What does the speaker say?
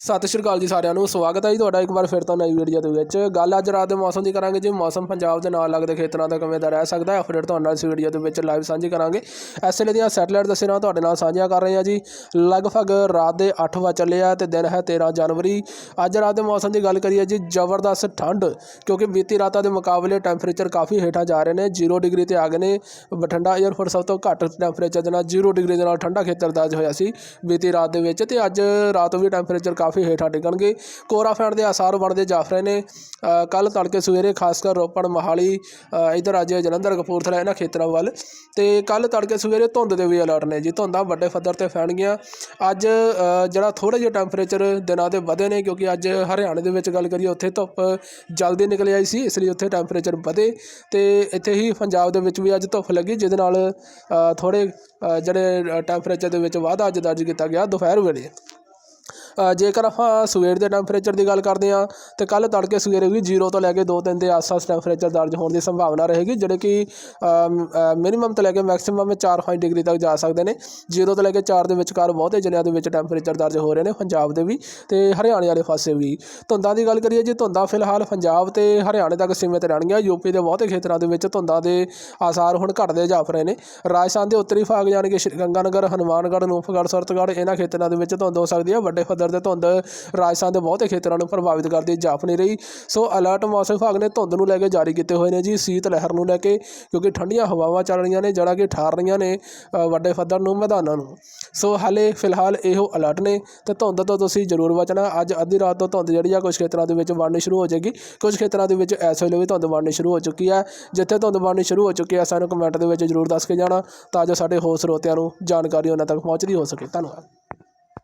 ਸਤਿ ਸ਼੍ਰੀ ਅਕਾਲ ਜੀ ਸਾਰਿਆਂ ਨੂੰ, ਸਵਾਗਤ ਹੈ ਜੀ ਤੁਹਾਡਾ ਇੱਕ ਵਾਰ ਫਿਰ ਤੋਂ ਨਵੀਂ ਵੀਡੀਓ ਦੇ ਵਿੱਚ। ਗੱਲ ਅੱਜ ਰਾਤ ਦੇ ਮੌਸਮ ਦੀ ਕਰਾਂਗੇ ਜੀ। ਮੌਸਮ ਪੰਜਾਬ ਦੇ ਨਾਲ ਲੱਗਦੇ ਖੇਤਰਾਂ ਦਾ ਕਿਵੇਂ ਦਾ ਰਹਿ ਸਕਦਾ ਹੈ ਅਪਡੇਟ ਤੁਹਾਨੂੰ ਇਸ ਵੀਡੀਓ ਦੇ ਵਿੱਚ ਲਾਈਵ ਸਾਂਝੀ ਕਰਾਂਗੇ। ਇਸ ਵੇਲੇ ਦੀਆਂ ਸੈਟਲਾਈਟ ਤਸਵੀਰਾਂ ਤੁਹਾਡੇ ਨਾਲ ਸਾਂਝੀਆਂ ਕਰ ਰਹੇ ਹਾਂ ਜੀ। ਲਗਭਗ ਰਾਤ ਦੇ 8 ਵਜੇ ਚੱਲੇ ਆ ਤੇ ਦਿਨ ਹੈ 13 ਜਨਵਰੀ। ਅੱਜ ਰਾਤ ਦੇ ਮੌਸਮ ਦੀ ਗੱਲ ਕਰੀਏ ਜੀ, ਜ਼ਬਰਦਸਤ ਠੰਡ, ਕਿਉਂਕਿ ਬੀਤੀ ਰਾਤਾਂ ਦੇ ਮੁਕਾਬਲੇ ਟੈਂਪਰੇਚਰ ਕਾਫੀ ਹੇਠਾਂ ਜਾ ਰਹੇ ਨੇ। 0 ਡਿਗਰੀ ਤੇ ਆ ਗਏ ਨੇ। ਬਠਿੰਡਾ 에ਅਰਪੋਰਟ ਸਭ ਤੋਂ ਘੱਟ ਟੈਂਪਰੇਚਰ ਦੇ ਨਾਲ 0 ਡਿਗਰੀ ਦੇ ਨਾਲ ਠੰਡਾ ਖੇਤਰ ਦਰਜ ਹੋਇਆ ਸੀ ਬੀਤੀ ਰਾਤ ਦੇ ਵਿੱਚ ਤੇ ਅੱਜ ਰਾਤ ਵੀ ਟੈਂਪਰੇਚਰ ਕਾਫੀ ਹੇਠਾਂ ਡਿੱਗਣਗੇ ਕੋਰਾ ਫੈਣ ਦੇ ਆਸਾਰ ਬਣਦੇ ਜਾਫ ਰਹੇ ਨੇ ਕੱਲ ਤੜਕੇ ਸਵੇਰੇ ਖਾਸ ਕਰ ਰੋਪੜ ਮੋਹਾਲੀ ਅ, ਇੱਧਰ ਅੱਜ ਜਲੰਧਰ ਕਪੂਰਥਲਾ ਇਹਨਾਂ ਖੇਤਰਾਂ ਵੱਲ। ਤੇ ਕੱਲ ਤੜਕੇ ਸਵੇਰੇ ਧੁੰਦ ਦੇ ਵੀ ਅਲਰਟ ਨੇ ਜੀ। ਧੁੰਦਾਂ ਵੱਡੇ ਪੱਧਰ ਤੇ ਫੈਣਗੀਆਂ ਅੱਜ ਜਿਹੜਾ ਥੋੜੇ ਜਿਹੇ ਟੈਂਪਰੇਚਰ ਦਿਨਾਂ ਦੇ ਵਧੇ ਨੇ ਕਿਉਂਕਿ ਅੱਜ ਹਰਿਆਣੇ ਦੇ ਵਿੱਚ ਗੱਲ ਕਰੀਏ ਉੱਥੇ ਧੁੱਪ ਜਲਦੀ ਨਿਕਲ ਆਈ ਸੀ ਇਸ ਲਈ ਉੱਥੇ ਟੈਂਪਰੇਚਰ ਵਧੇ। ਤੇ ਇੱਥੇ ਹੀ ਪੰਜਾਬ ਦੇ ਵਿੱਚ ਵੀ ਅੱਜ ਧੁੱਪ ਲੱਗੀ ਜਿਹਦੇ ਨਾਲ ਅ, ਥੋੜੇ ਜਿਹੜੇ ਟੈਂਪਰੇਚਰ ਦੇ ਵਿੱਚ ਵਾਧਾ ਅੱਜ ਦਰਜ ਕੀਤਾ ਗਿਆ। ਦੁਪਹਿਰ ਵੇਲੇ ਜੇਕਰ ਆਪਾਂ ਸਵੇਰ ਦੇ ਟੈਂਪਰੇਚਰ ਦੀ ਗੱਲ ਕਰਦੇ ਹਾਂ, ਤੇ ਕੱਲ ਤੜਕੇ ਸਵੇਰੇ ਵੀ 0 ਤੋਂ ਲੈ ਕੇ 2-3 ਦੇ ਆਸ-ਪਾਸ ਟੈਂਪਰੇਚਰ ਦਰਜ ਹੋਣ ਦੀ ਸੰਭਾਵਨਾ ਰਹੇਗੀ, ਜਿਹੜੇ ਕਿ ਮਿਨੀਮਮ ਤੋਂ ਲੈ ਕੇ ਮੈਕਸਿਮਮ 4-5 ਡਿਗਰੀ ਤੱਕ ਜਾ ਸਕਦੇ ਨੇ। 0 ਤੋਂ ਲੈ ਕੇ 4 ਦੇ ਵਿਚਕਾਰ ਬਹੁਤੇ ਜ਼ਿਲ੍ਹਿਆਂ ਦੇ ਵਿੱਚ ਟੈਂਪਰੇਚਰ ਦਰਜ ਹੋ ਰਹੇ ਨੇ, ਪੰਜਾਬ ਦੇ ਵੀ ਤੇ ਹਰਿਆਣੇ ਵਾਲੇ ਪਾਸੇ ਵੀ। ਧੁੰਦਾਂ ਦੀ ਗੱਲ ਕਰੀਏ ਜੀ, ਧੁੰਦਾਂ ਫਿਲਹਾਲ ਪੰਜਾਬ ਤੇ ਹਰਿਆਣੇ ਤੱਕ ਸੀਮਿਤ ਰਹਿਣਗੀਆਂ ਯੂਪੀ ਦੇ ਬਹੁਤੇ ਖੇਤਰਾਂ ਦੇ ਵਿੱਚ ਧੁੰਦਾਂ ਦੇ ਆਸਾਰ ਹੁਣ ਘਟਦੇ ਜਾਪ ਰਹੇ ਨੇ। ਰਾਜਸਥਾਨ ਦੇ ਉੱਤਰੀ ਭਾਗ ਜਾਣੀ ਕਿ ਸ਼੍ਰੀ ਗੰਗਾਨਗਰ ਹਨੂਮਾਨਗੜ੍ਹ, ਨੂੰਫਗੜ੍ਹ, ਸਰਤਗੜ੍ਹ, ਇਹਨਾਂ ਖੇਤਰਾਂ ਦੇ ਵਿੱਚ ਧੁੰਦ ਹੋ ਸਕਦੀ ਹੈ, ਵੱਡੇ ਪੱਧਰ ਤੇ ਧੁੰਦ ਰਾਜਸਥਾਨ ਦੇ ਬਹੁਤੇ ਖੇਤਰਾਂ ਨੂੰ ਪ੍ਰਭਾਵਿਤ ਕਰਦੀ ਜਾਪ ਨਹੀਂ ਰਹੀ। ਸੋ ਅਲਰਟ ਮੌਸਮ ਵਿਭਾਗ ਨੇ ਧੁੰਦ ਨੂੰ ਲੈ ਕੇ ਜਾਰੀ ਕੀਤੇ ਹੋਏ ਨੇ ਜੀ, ਸੀਤ ਲਹਿਰ ਨੂੰ ਲੈ ਕੇ, ਕਿਉਂਕਿ ਠੰਡੀਆਂ ਹਵਾਵਾਂ ਚੱਲ ਰਹੀਆਂ ਨੇ, ਜਿਹੜਾ ਕਿ ਠਾਰ ਰਹੀਆਂ ਨੇ ਵੱਡੇ ਪੱਧਰ ਨੂੰ, ਮੈਦਾਨਾਂ ਨੂੰ। ਸੋ ਹਾਲੇ ਫਿਲਹਾਲ ਇਹੋ ਅਲਰਟ ਨੇ, ਤੇ ਧੁੰਦ ਤੋਂ ਤੁਸੀਂ ਜ਼ਰੂਰ ਬਚਣਾ। ਅੱਜ ਅੱਧੀ ਰਾਤ ਤੋਂ ਧੁੰਦ ਜਿਹੜੀ ਆ ਕੁਝ ਖੇਤਰਾਂ ਦੇ ਵਿੱਚ ਵੜਨੀ ਸ਼ੁਰੂ ਹੋ ਜਾਏਗੀ। ਕੁਝ ਖੇਤਰਾਂ ਦੇ ਵਿੱਚ ਇਸ ਵੇਲੇ ਵੀ ਧੁੰਦ ਵੜਨੀ ਸ਼ੁਰੂ ਹੋ ਚੁੱਕੀ ਹੈ। ਜਿੱਥੇ ਧੁੰਦ ਬਣਨੀ ਸ਼ੁਰੂ ਹੋ ਚੁੱਕੀ ਹੈ, ਸਾਨੂੰ ਕਮੈਂਟ ਦੇ ਵਿੱਚ ਜ਼ਰੂਰ ਦੱਸ ਕੇ ਜਾਣਾ, ਤਾਂ ਜੋ ਸਾਡੇ ਹੋਰ ਸਰੋਤਿਆਂ ਨੂੰ ਜਾਣਕਾਰੀ ਉਹਨਾਂ ਤੱਕ ਪਹੁੰਚਦੀ ਹੋ ਸਕੇ। ਧੰਨਵਾਦ।